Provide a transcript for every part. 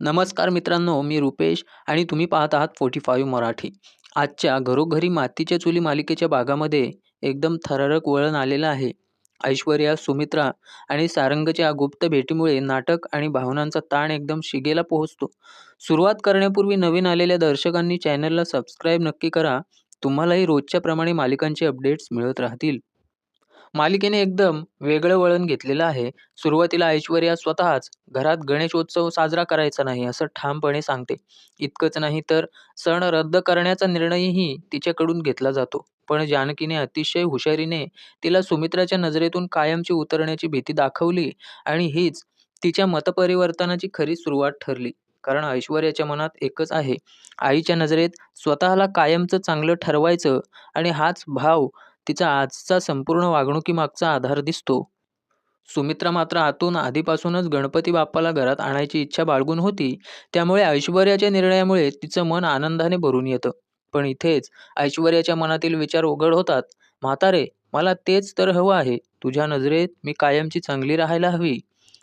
नमस्कार मित्रांनो मी रुपेश आणि तुम्ही पाहत आहात फोर्टी फाईव्ह मराठी. आजच्या घरोघरी मातीच्या चुली मालिकेच्या भागामध्ये एकदम थरारक वळण आलेलं आहे. ऐश्वर्या सुमित्रा आणि सारंगच्या गुप्त भेटीमुळे नाटक आणि भावनांचा ताण एकदम शिगेला पोहोचतो. सुरुवात करण्यापूर्वी नवीन आलेल्या दर्शकांनी चॅनलला सबस्क्राईब नक्की करा. तुम्हालाही रोजच्या प्रमाणे मालिकांचे अपडेट्स मिळत राहतील. मालिकेने एकदम वेगळं वळण घेतलेलं आहे. सुरुवातीला ऐश्वर्या स्वतःच घरात गणेशोत्सव साजरा करायचा नाही असं ठामपणे सांगते. इतकंच नाही तर सण रद्द करण्याचा निर्णयही तिच्याकडून घेतला जातो. पण जानकीने अतिशय हुशारीने तिला सुमित्राच्या नजरेतून कायमची उतरण्याची भीती दाखवली आणि हीच तिच्या मतपरिवर्तनाची खरी सुरुवात ठरली. कारण ऐश्वर्याच्या मनात एकच आहे आईच्या नजरेत स्वतःला कायमचं चांगलं ठरवायचं आणि हाच भाव तिचा आजचा संपूर्ण वागणुकीमागचा आधार दिसतो. सुमित्रा मात्र आतून आधीपासूनच गणपती बाप्पाला घरात आणायची इच्छा बाळगून होती. त्यामुळे ऐश्वर्याच्या निर्णयामुळे तिचं मन आनंदाने भरून येतं. पण इथेच ऐश्वर्याच्या मनातील विचार उघड होतात. म्हातारे मला तेच तर हवं आहे. तुझ्या नजरेत मी कायमची चांगली राहायला हवी.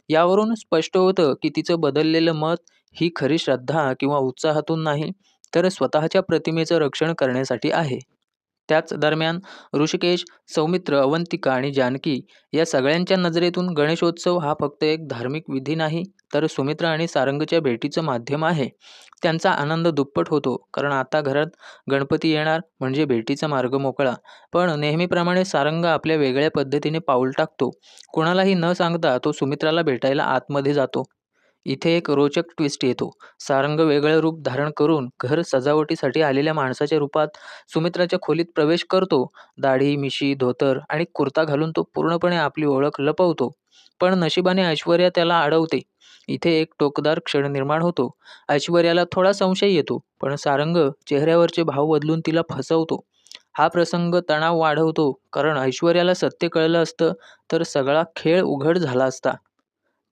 यावरून स्पष्ट होतं की तिचं बदललेलं मत ही खरी श्रद्धा किंवा उत्साहातून नाही तर स्वतःच्या प्रतिमेचं रक्षण करण्यासाठी आहे. त्याच दरम्यान ऋषिकेश सौमित्र अवंतिका आणि जानकी या सगळ्यांच्या नजरेतून गणेशोत्सव हा फक्त एक धार्मिक विधी नाही तर सुमित्रा आणि सारंगच्या भेटीचं माध्यम आहे. त्यांचा आनंद दुप्पट होतो कारण आता घरात गणपती येणार म्हणजे भेटीचा मार्ग मोकळा. पण नेहमीप्रमाणे सारंग आपल्या वेगळ्या पद्धतीने पाऊल टाकतो. कोणालाही न सांगता तो सुमित्राला भेटायला आतमध्ये जातो. इथे एक रोचक ट्विस्ट येतो. सारंग वेगळं रूप धारण करून घर सजावटीसाठी आलेल्या माणसाच्या रूपात सुमित्राच्या खोलीत प्रवेश करतो. दाढी मिशी धोतर आणि कुर्ता घालून तो पूर्णपणे आपली ओळख लपवतो. पण नशिबाने ऐश्वर्या त्याला अडवते. इथे एक टोकदार क्षण निर्माण होतो. ऐश्वर्याला थोडा संशय येतो पण सारंग चेहऱ्यावरचे भाव बदलून तिला फसवतो. हा प्रसंग तणाव वाढवतो कारण ऐश्वर्याला सत्य कळलं असतं तर सगळा खेळ उघड झाला असता.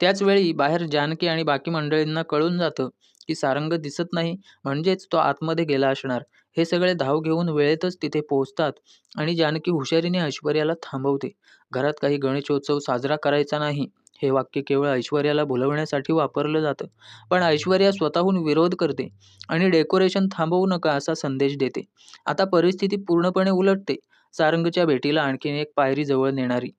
त्याचवेळी बाहेर जानकी आणि बाकी मंडळींना कळून जातं की सारंग दिसत नाही म्हणजेच तो आतमध्ये गेला असणार. हे सगळे धाव घेऊन वेळेतच तिथे पोहोचतात आणि जानकी हुशारीने ऐश्वर्याला थांबवते. घरात काही गणेशोत्सव साजरा करायचा नाही हे वाक्य केवळ ऐश्वर्याला बोलवण्यासाठी वापरलं जातं. पण ऐश्वर्या स्वतःहून विरोध करते आणि डेकोरेशन थांबवू नका असा संदेश देते. आता परिस्थिती पूर्णपणे उलटते. सारंगच्या भेटीला आणखीन एक पायरी जवळ नेणारी.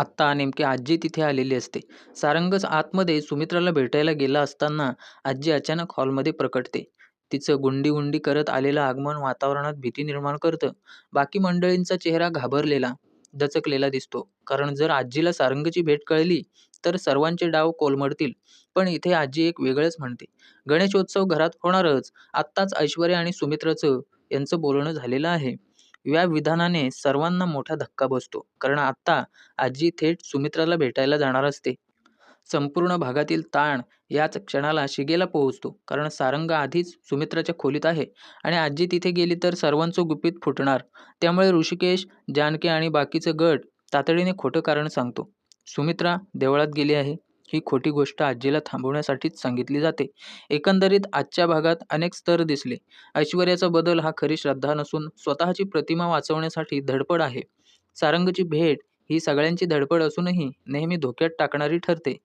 आत्ता नेमकी आजी तिथे आलेली असते. सारंगच आतमध्ये सुमित्राला भेटायला गेला असताना आजी अचानक हॉलमध्ये प्रकटते. तिचं गुंडी गुंडी करत आलेलं आगमन वातावरणात भीती निर्माण करतं. बाकी मंडळींचा चेहरा घाबरलेला दचकलेला दिसतो. कारण जर आजीला सारंगची भेट कळली तर सर्वांचे डाव कोलमडतील. पण इथे आजी एक वेगळंच म्हणते. गणेशोत्सव घरात होणारच. आत्ताच ऐश्वर्या आणि सुमित्राचं यांचं बोलणं झालेलं आहे. या विधानाने सर्वांना मोठा धक्का बसतो. कारण आत्ता आजी थेट सुमित्राला भेटायला जाणार असते. संपूर्ण भागातील ताण याच क्षणाला शिगेला पोहोचतो. कारण सारंग आधीच सुमित्राच्या खोलीत आहे आणि आजी तिथे गेली तर सर्वांचं गुपित फुटणार. त्यामुळे ऋषिकेश जानके आणि बाकीचं गट तातडीने खोटं कारण सांगतो. सुमित्रा देवळात गेली आहे. ही खोटी गोष्ट आजीला थांबवण्यासाठीच सांगितली जाते. एकंदरीत आजच्या भागात अनेक स्तर दिसले. ऐश्वर्याचा बदल हा खरी श्रद्धा नसून स्वतःची प्रतिमा वाचवण्यासाठी धडपड आहे. सारंगची भेट ही सगळ्यांची धडपड असूनही नेहमी धोक्यात टाकणारी ठरते.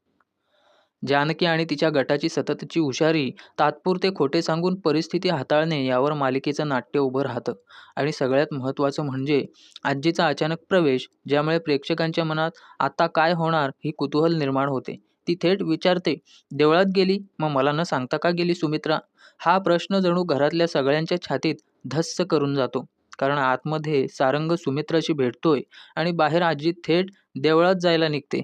जानकी आणि तिच्या गटाची सततची हुशारी तात्पुरते खोटे सांगून परिस्थिती हाताळणे यावर मालिकेचं नाट्य उभं राहतं. आणि सगळ्यात महत्त्वाचं म्हणजे आजीचा अचानक प्रवेश ज्यामुळे प्रेक्षकांच्या मनात आता काय होणार ही कुतूहल निर्माण होते. ती थेट विचारते देवळात गेली? मग मला न सांगता का गेली सुमित्रा? हा प्रश्न जणू घरातल्या सगळ्यांच्या छातीत धस्स करून जातो कारण आतमध्ये सारंग सुमित्राशी भेटतोय आणि बाहेर आजी थेट देवळात जायला निघते.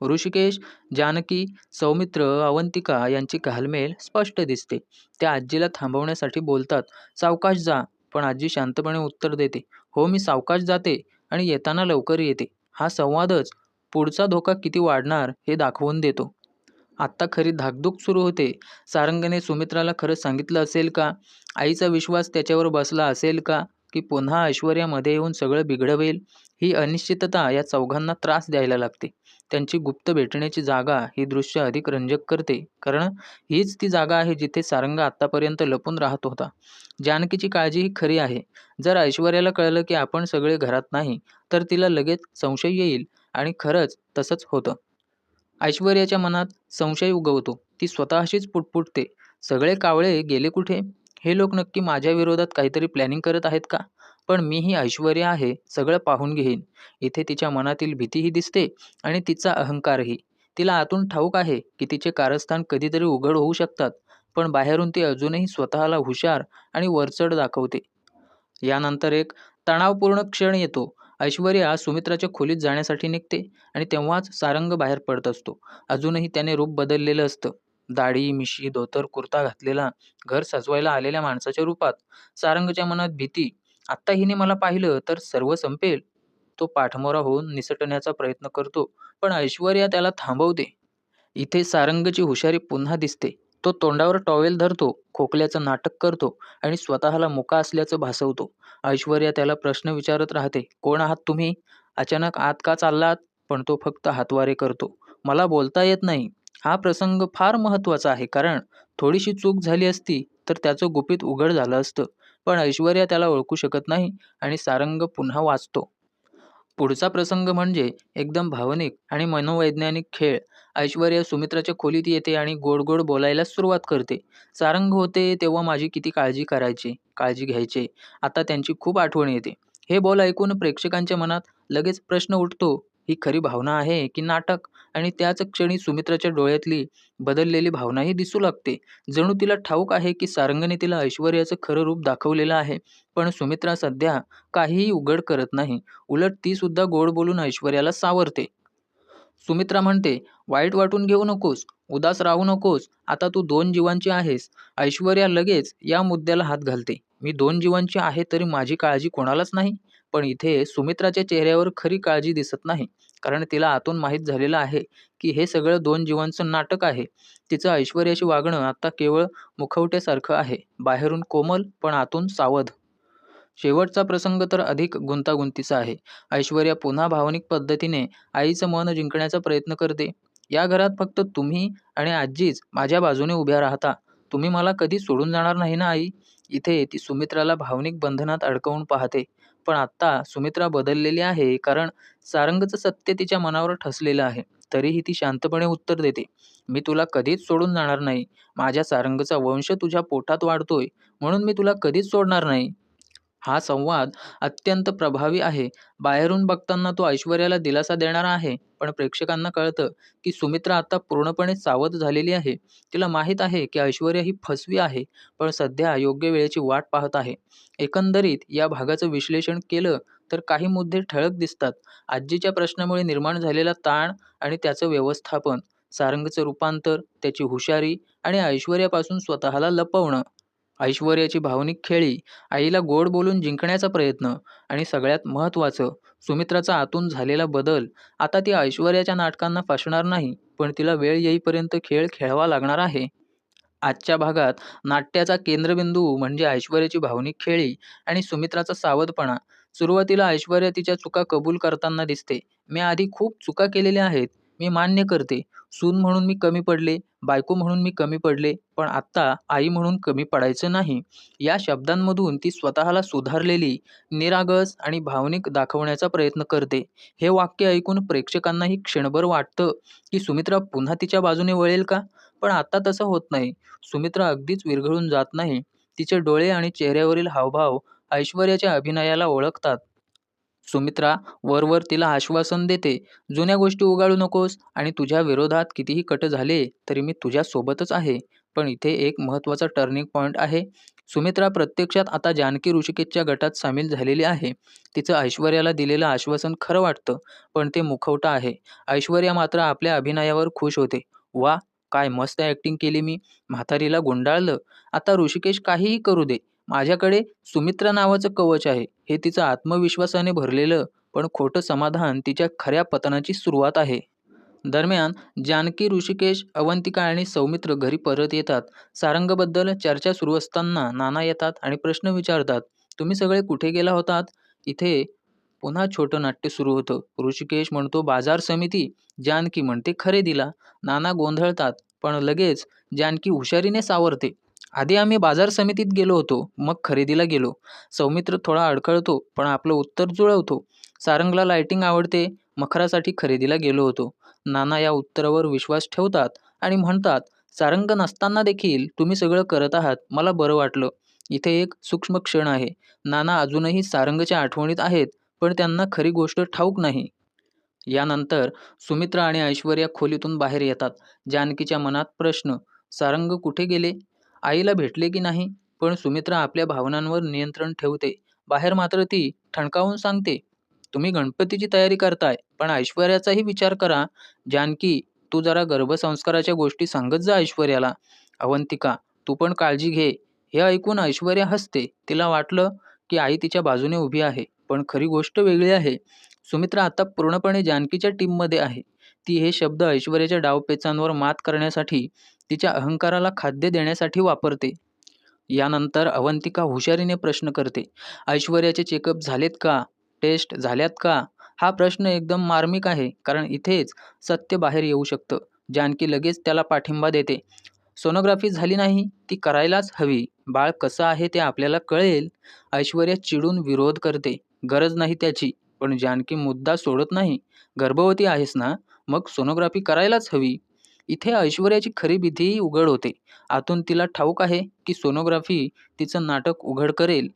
ऋषिकेश जानकी सौमित्र अवंतिका यांची घालमेल स्पष्ट दिसते. त्या आजीला थांबवण्यासाठी बोलतात सावकाश जा. पण आजी शांतपणे उत्तर देते हो मी सावकाश जाते आणि येताना लवकर येते. हा संवादच पुढचा धोका किती वाढणार हे दाखवून देतो. आत्ता खरी धाकधूक सुरू होते. सारंगने सुमित्राला खरं सांगितलं असेल का? आईचा विश्वास त्याच्यावर बसला असेल का? की पुन्हा ऐश्वर्यामध्ये येऊन सगळं बिघडवेल? ही अनिश्चितता या चौघांना त्रास द्यायला लागते. त्यांची गुप्त भेटण्याची जागा ही दृश्य अधिक रंजक करते. कारण हीच ती जागा आहे जिथे सारंग आत्तापर्यंत लपून राहत होता. जानकीची काळजी ही खरी आहे. जर ऐश्वर्याला कळलं की आपण सगळे घरात नाही तर तिला लगेच संशय येईल. आणि खरंच तसंच होतं. ऐश्वर्याच्या मनात संशय उगवतो. ती स्वतःशीच पुटपुटते. सगळे कावळे गेले कुठे? हे लोक नक्की माझ्या विरोधात काहीतरी प्लॅनिंग करत आहेत का? पण मी ही ऐश्वर्या आहे सगळं पाहून घेईन. इथे तिच्या मनातील भीतीही दिसते आणि तिचा अहंकारही. तिला आतून ठाऊक आहे की तिचे कारस्थान कधीतरी उघड होऊ शकतात पण बाहेरून ती अजूनही स्वतःला हुशार आणि वरचढ दाखवते. यानंतर एक तणावपूर्ण क्षण येतो. ऐश्वर्या सुमित्राच्या खोलीत जाण्यासाठी निघते आणि तेव्हाच सारंग बाहेर पडत असतो. अजूनही त्याने रूप बदललेलं असतं. दाढी मिशी धोतर कुर्ता घातलेला घर सजवायला आलेल्या माणसाच्या रूपात. सारंगच्या मनात भीती आत्ता हिने मला पाहिलं तर सर्व संपेल. तो पाठमोरा होऊन निसटण्याचा प्रयत्न करतो पण ऐश्वर्या त्याला थांबवते. इथे सारंगची हुशारी पुन्हा दिसते. तो तोंडावर टॉवेल धरतो खोकल्याचं नाटक करतो आणि स्वतःला मुका असल्याचं भासवतो. ऐश्वर्या त्याला प्रश्न विचारत राहते कोण आहात तुम्ही? अचानक आत का चाललात? पण तो फक्त हातवारे करतो. मला बोलता येत नाही. हा प्रसंग फार महत्त्वाचा आहे कारण थोडीशी चूक झाली असती तर त्याचं गुपित उघड झालं असतं. पण ऐश्वर्या त्याला ओळखू शकत नाही आणि सारंग पुन्हा वाचतो. पुढचा प्रसंग म्हणजे एकदम भावनिक आणि मनोवैज्ञानिक खेळ. ऐश्वर्या सुमित्राच्या खोलीत येते आणि गोड गोड बोलायला सुरुवात करते. सारंग होते तेव्हा माझी किती काळजी करायची काळजी घ्यायचे? आता त्यांची खूप आठवण येते. हे बोल ऐकून प्रेक्षकांच्या मनात लगेच प्रश्न उठतो ही खरी भावना आहे की नाटक? आणि त्याच क्षणी सुमित्राच्या डोळ्यातली बदललेली भावनाही दिसू लागते. जणू तिला ठाऊक आहे की सारंगने तिला ऐश्वर्याचं खरं रूप दाखवलेलं आहे पण सुमित्रा सध्या काहीही उघड करत नाही. उलट ती सुद्धा गोड बोलून ऐश्वर्याला सावरते. सुमित्रा म्हणते वाईट वाटून घेऊ नकोस उदास राहू नकोस आता तू दोन जीवांची आहेस ऐश्वर्या लगेच या मुद्द्याला हात घालते. मी दोन जीवांची आहे तरी माझी काळजी कोणालाच नाही पण इथे सुमित्राच्या चेहऱ्यावर खरी काळजी दिसत नाही कारण तिला आतून माहीत झालेलं आहे की हे सगळं दोन जीवांचं नाटक आहे. तिचं ऐश्वर्याशी वागणं आता केवळ मुखवट्यासारखं आहे. बाहेरून कोमल पण आतून सावध. शेवटचा प्रसंग तर अधिक गुंतागुंतीचा आहे. ऐश्वर्या पुन्हा भावनिक पद्धतीने आईचं मन जिंकण्याचा प्रयत्न करते. या घरात फक्त तुम्ही आणि आजीच माझ्या बाजूने उभ्या राहता. तुम्ही मला कधी सोडून जाणार नाही ना आई? इथे ती सुमित्राला भावनिक बंधनात अडकवून पाहते. पण आत्ता सुमित्रा बदललेली आहे कारण सारंगचं सत्य तिच्या मनावर ठसलेलं आहे. तरीही ती शांतपणे उत्तर देते. मी तुला कधीच सोडून जाणार नाही. माझ्या सारंगचा वंश तुझ्या पोटात वाढतोय. म्हणून मी तुला कधीच सोडणार नाही. हा संवाद अत्यंत प्रभावी आहे. बाहेरून बघताना तो ऐश्वर्याला दिलासा देणारा आहे पण प्रेक्षकांना कळतं की सुमित्रा आता पूर्णपणे सावध झालेली आहे. तिला माहीत आहे की ऐश्वर्या ही फसवी आहे पण सध्या योग्य वेळेची वाट पाहत आहे. एकंदरीत या भागाचं विश्लेषण केलं तर काही मुद्दे ठळक दिसतात. आजीच्या प्रश्नामुळे निर्माण झालेला ताण आणि त्याचं व्यवस्थापन सारंगचं रूपांतर त्याची हुशारी आणि ऐश्वर्यापासून स्वतःला लपवणं. ऐश्वर्याची भावनिक खेळी आईला गोड बोलून जिंकण्याचा प्रयत्न आणि सगळ्यात महत्त्वाचं सुमित्राचा आतून झालेला बदल आता ती ऐश्वर्याच्या नाटकांना फसणार नाही पण तिला वेळ येईपर्यंत खेळ खेळावा लागणार आहे. आजच्या भागात नाट्याचा केंद्रबिंदू म्हणजे ऐश्वर्याची भावनिक खेळी आणि सुमित्राचा सावधपणा. सुरुवातीला ऐश्वर्या तिच्या चुका कबूल करताना दिसते. मी आधी खूप चुका केलेल्या आहेत. मी मान्य करते. सून म्हणून मी कमी पडले. बायको म्हणून मी कमी पडले पण आत्ता आई म्हणून कमी पडायचं नाही. या शब्दांमधून ती स्वतःला सुधारलेली निरागस आणि भावनिक दाखवण्याचा प्रयत्न करते. हे वाक्य ऐकून प्रेक्षकांनाही क्षणभर वाटतं की सुमित्रा पुन्हा तिच्या बाजूने वळेल का? पण आत्ता तसं होत नाही. सुमित्रा अगदीच विरघळून जात नाही. तिचे डोळे आणि चेहऱ्यावरील हावभाव ऐश्वर्याच्या अभिनयाला ओळखतात. सुमित्रा वरवर तिला आश्वासन देते जुन्या गोष्टी उगाळू नकोस आणि तुझ्या विरोधात कितीही कट झाले तरी मी तुझ्यासोबतच आहे पण इथे एक महत्त्वाचा टर्निंग पॉईंट आहे. सुमित्रा प्रत्यक्षात आता जानकी ऋषिकेशच्या गटात सामील झालेली आहे. तिचं ऐश्वर्याला दिलेलं आश्वासन खरं वाटतं पण ते मुखवटा आहे. ऐश्वर्या मात्र आपल्या अभिनयावर खुश होते. वा काय मस्त ॲक्टिंग केली मी. म्हातारीला गुंडाळलं. आता ऋषिकेश काहीही करू दे. माझ्याकडे सुमित्रा नावाचं कवच आहे. हे तिचं आत्मविश्वासाने भरलेलं पण खोटं समाधान तिच्या खऱ्या पतनाची सुरुवात आहे. दरम्यान जानकी ऋषिकेश अवंतिका आणि सौमित्र घरी परत येतात. सारंगबद्दल चर्चा सुरू असताना नाना येतात आणि प्रश्न विचारतात तुम्ही सगळे कुठे गेला होतात? इथे पुन्हा छोटं नाट्य सुरू होतं. ऋषिकेश म्हणतो बाजार समिती जानकी म्हणते खरेदीला. नाना गोंधळतात पण लगेच जानकी हुशारीने सावरते. आधी आम्ही बाजार समितीत गेलो होतो मग खरेदीला गेलो. सौमित्र थोडा अडखळतो पण आपलं उत्तर जुळवतो. सारंगला लायटिंग आवडते मखरासाठी खरेदीला गेलो होतो. नाना या उत्तरावर विश्वास ठेवतात आणि म्हणतात सारंग नसताना देखील तुम्ही सगळं करत आहात मला बरं वाटलं. इथे एक सूक्ष्म क्षण आहे. नाना अजूनही सारंगच्या आठवणीत आहेत पण त्यांना खरी गोष्ट ठाऊक नाही. यानंतर सुमित्रा आणि ऐश्वर्या खोलीतून बाहेर येतात. जानकीच्या मनात प्रश्न सारंग कुठे गेले? आईला भेटले की नाही पण सुमित्रा आपल्या भावनांवर नियंत्रण ठेवते. बाहेर मात्र ती ठणकावून सांगते तुम्ही गणपतीची तयारी करताय पण ऐश्वर्याचाही विचार करा. जानकी तू जरा गर्भसंस्काराच्या गोष्टी सांगत जा ऐश्वर्याला. अवंतिका तू पण काळजी घे हे ऐकून ऐश्वर्या हसते. तिला वाटलं की आई तिच्या बाजूने उभी आहे पण खरी गोष्ट वेगळी आहे. सुमित्रा आता पूर्णपणे जानकीच्या टीममध्ये आहे. ती हे शब्द ऐश्वर्याच्या डावपेचांवर मात करण्यासाठी तिच्या अहंकाराला खाद्य देण्यासाठी वापरते. यानंतर अवंतिका हुशारीने प्रश्न करते ऐश्वर्याचे चेकअप झालेत का? टेस्ट झाल्यात का? हा प्रश्न एकदम मार्मिक आहे कारण इथेच सत्य बाहेर येऊ शकतं. जानकी लगेच त्याला पाठिंबा देते सोनोग्राफी झाली नाही ती करायलाच हवी. बाळ कसं आहे ते आपल्याला कळेल. ऐश्वर्या चिडून विरोध करते गरज नाही त्याची पण जानकी मुद्दा सोडत नाही. गर्भवती आहेस ना? मग सोनोग्राफी करायलाच हवी. इथे ऐश्वर्याची खरी भीतीही उघड होते. आतून तिला ठाऊक आहे की सोनोग्राफी तिचं नाटक उघड करेल.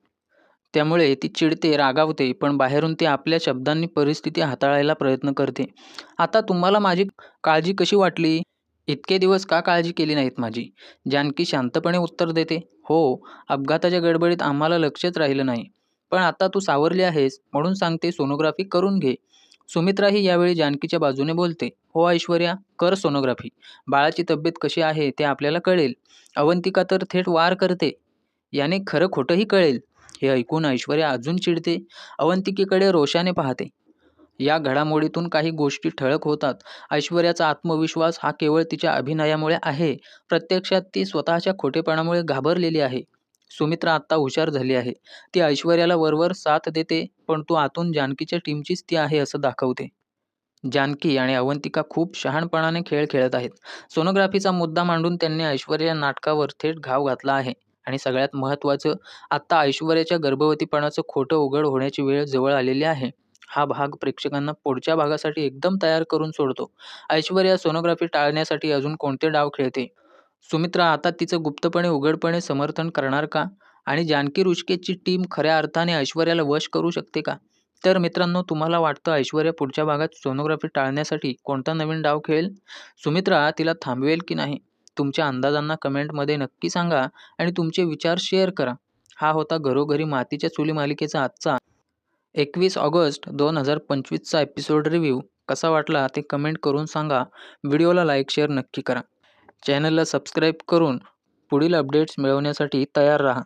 त्यामुळे ती चिडते रागावते पण बाहेरून ती आपल्या शब्दांनी परिस्थिती हाताळायला प्रयत्न करते. आता तुम्हाला माझी काळजी कशी वाटली? इतके दिवस का काळजी केली नाहीत माझी? जानकी शांतपणे उत्तर देते हो अपघाताच्या गडबडीत आम्हाला लक्षच राहिलं नाही. पण आता तू सावरली आहेस म्हणून सांगते सोनोग्राफी करून घे. सुमित्राही यावेळी जानकीच्या बाजूने बोलते हो ऐश्वर्या कर सोनोग्राफी. बाळाची तब्येत कशी आहे ते आपल्याला कळेल. अवंतिका तर थेट वार करते. याने खरं खोटंही कळेल. हे ऐकून ऐश्वर्या अजून चिडते. अवंतिकेकडे रोषाने पाहते. या घडामोडीतून काही गोष्टी ठळक होतात. ऐश्वर्याचा आत्मविश्वास हा केवळ तिच्या अभिनयामुळे आहे. प्रत्यक्षात ती स्वतःच्या खोटेपणामुळे घाबरलेली आहे. सुमित्रा आत्ता हुशार झाली आहे. ती ऐश्वर्याला वरवर साथ देते पण तू आतून जानकीच्या टीमचीच ती आहे असं दाखवते. जानकी आणि अवंतिका खूप शहाणपणाने खेळ खेळत आहेत. सोनोग्राफीचा मुद्दा मांडून त्यांनी ऐश्वर्या नाटकावर थेट घाव घातला आहे. आणि सगळ्यात महत्त्वाचं आत्ता ऐश्वर्याच्या गर्भवतीपणाचं खोटं उघड होण्याची वेळ जवळ आलेली आहे. हा भाग प्रेक्षकांना पुढच्या भागासाठी एकदम तयार करून सोडतो. ऐश्वर्या सोनोग्राफी टाळण्यासाठी अजून कोणते डाव खेळते? सुमित्रा आता तिचं गुप्तपणे उघडपणे समर्थन करणार का? आणि जानकी रुचकेची टीम खऱ्या अर्थाने ऐश्वर्याला वश करू शकते का? तर मित्रांनो तुम्हाला वाटतं ऐश्वर्या पुढच्या भागात सोनोग्राफी टाळण्यासाठी कोणता नवीन डाव खेळेल? सुमित्रा तिला थांबवेल की नाही? तुमच्या अंदाजांना कमेंटमध्ये नक्की सांगा आणि तुमचे विचार शेअर करा. हा होता घरोघरी मातीच्या चुली मालिकेचा आजचा एकवीस ऑगस्ट दोन हजार पंचवीसचा एपिसोड रिव्ह्यू कसा वाटला ते कमेंट करून सांगा. व्हिडिओला लाईक शेअर नक्की करा. चॅनलला सबस्क्राईब करून पुढील अपडेट्स मिळवण्यासाठी तयार राहा.